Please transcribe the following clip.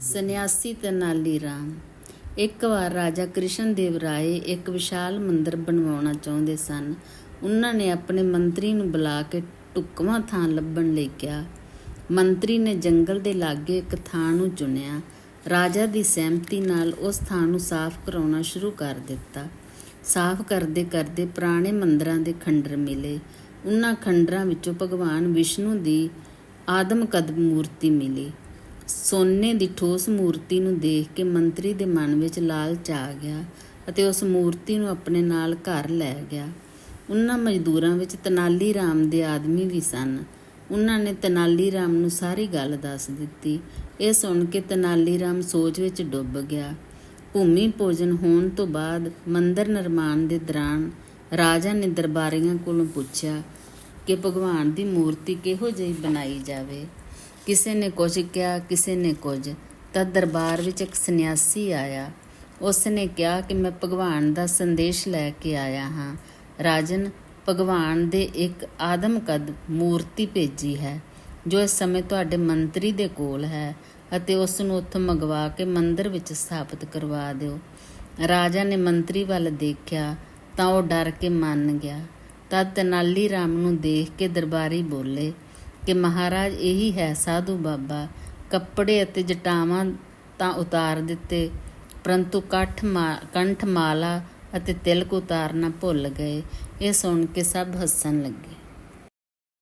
ਸੰਨਿਆਸੀ ਤਨਾਲੀ ਰਾਮ। ਇੱਕ ਵਾਰ ਰਾਜਾ ਕ੍ਰਿਸ਼ਨ ਦੇਵ ਰਾਏ ਇੱਕ ਵਿਸ਼ਾਲ ਮੰਦਿਰ ਬਣਵਾਉਣਾ ਚਾਹੁੰਦੇ ਸਨ। ਉਹਨਾਂ ਨੇ ਆਪਣੇ ਮੰਤਰੀ ਨੂੰ ਬੁਲਾ ਕੇ ਟੁਕਵਾਂ ਥਾਂ ਲੱਭਣ ਲਈ ਕਿਹਾ। ਮੰਤਰੀ ਨੇ ਜੰਗਲ ਦੇ ਲਾਗੇ ਇੱਕ ਥਾਂ ਨੂੰ ਚੁਣਿਆ। ਰਾਜਾ ਦੀ ਸਹਿਮਤੀ ਨਾਲ ਉਸ ਥਾਂ ਨੂੰ ਸਾਫ਼ ਕਰਾਉਣਾ ਸ਼ੁਰੂ ਕਰ ਦਿੱਤਾ। ਸਾਫ਼ ਕਰਦੇ ਕਰਦੇ ਪੁਰਾਣੇ ਮੰਦਰਾਂ ਦੇ ਖੰਡਰ ਮਿਲੇ। ਉਹਨਾਂ ਖੰਡਰਾਂ ਵਿੱਚੋਂ ਭਗਵਾਨ ਵਿਸ਼ਨੂੰ ਦੀ ਆਦਮ ਕਦਮ ਮੂਰਤੀ ਮਿਲੀ। ਸੋਨੇ ਦੀ ਠੋਸ ਮੂਰਤੀ ਨੂੰ ਦੇਖ ਕੇ ਮੰਤਰੀ ਦੇ ਮਨ ਵਿੱਚ ਲਾਲਚ ਆ ਗਿਆ ਅਤੇ ਉਸ ਮੂਰਤੀ ਨੂੰ ਆਪਣੇ ਨਾਲ ਘਰ ਲੈ ਗਿਆ। ਉਹਨਾਂ ਮਜ਼ਦੂਰਾਂ ਵਿੱਚ ਤਨਾਲੀ ਰਾਮ ਦੇ ਆਦਮੀ ਵੀ ਸਨ। ਉਹਨਾਂ ਨੇ ਤਨਾਲੀ ਰਾਮ ਨੂੰ ਸਾਰੀ ਗੱਲ ਦੱਸ ਦਿੱਤੀ। ਇਹ ਸੁਣ ਕੇ ਤਨਾਲੀ ਰਾਮ ਸੋਚ ਵਿੱਚ ਡੁੱਬ ਗਿਆ। ਭੂਮੀ ਭੋਜਨ ਹੋਣ ਤੋਂ ਬਾਅਦ ਮੰਦਰ ਨਿਰਮਾਣ ਦੇ ਦੌਰਾਨ ਰਾਜਾ ਨੇ ਦਰਬਾਰੀਆਂ ਕੋਲੋਂ ਪੁੱਛਿਆ ਕਿ ਭਗਵਾਨ ਦੀ ਮੂਰਤੀ ਕਿਹੋ ਜਿਹੀ ਬਣਾਈ ਜਾਵੇ। ਕਿਸੇ ਨੇ ਕੁਝ ਕਿਹਾ, ਕਿਸੇ ਨੇ ਕੁਝ। ਤਦ ਦਰਬਾਰ ਵਿੱਚ ਇੱਕ ਸੰਨਿਆਸੀ ਆਇਆ। ਉਸ ਨੇ ਕਿਹਾ ਕਿ ਮੈਂ ਭਗਵਾਨ ਦਾ ਸੰਦੇਸ਼ ਲੈ ਕੇ ਆਇਆ ਹਾਂ। ਰਾਜਨ, ਭਗਵਾਨ ਦੇ ਇੱਕ ਆਦਮ ਆਦਮਕਦ ਮੂਰਤੀ ਭੇਜੀ ਹੈ, ਜੋ ਇਸ ਸਮੇਂ ਤੁਹਾਡੇ ਮੰਤਰੀ ਦੇ ਕੋਲ ਹੈ ਅਤੇ ਉਸ ਨੂੰ ਉੱਥੋਂ ਮੰਗਵਾ ਕੇ ਮੰਦਿਰ ਵਿੱਚ ਸਥਾਪਿਤ ਕਰਵਾ ਦਿਓ। ਰਾਜਾ ਨੇ ਮੰਤਰੀ ਵੱਲ ਦੇਖਿਆ ਤਾਂ ਉਹ ਡਰ ਕੇ ਮੰਨ ਗਿਆ। ਤਦ ਤਨਾਲੀ ਰਾਮ ਨੂੰ ਦੇਖ ਕੇ ਦਰਬਾਰੀ ਬੋਲੇ ਕਿ ਮਹਾਰਾਜ ਇਹੀ ਹੈ ਸਾਧੂ ਬਾਬਾ। ਕੱਪੜੇ ਅਤੇ ਜਟਾਵਾਂ ਤਾਂ ਉਤਾਰ ਦਿੱਤੇ, ਪਰੰਤੂ ਕੰਠ ਮਾ- ਕੰਠ ਮਾਲਾ ਅਤੇ ਤਿਲਕ ਉਤਾਰਨਾ ਭੁੱਲ ਗਏ। ਇਹ ਸੁਣ ਕੇ ਸਭ ਹੱਸਣ ਲੱਗੇ।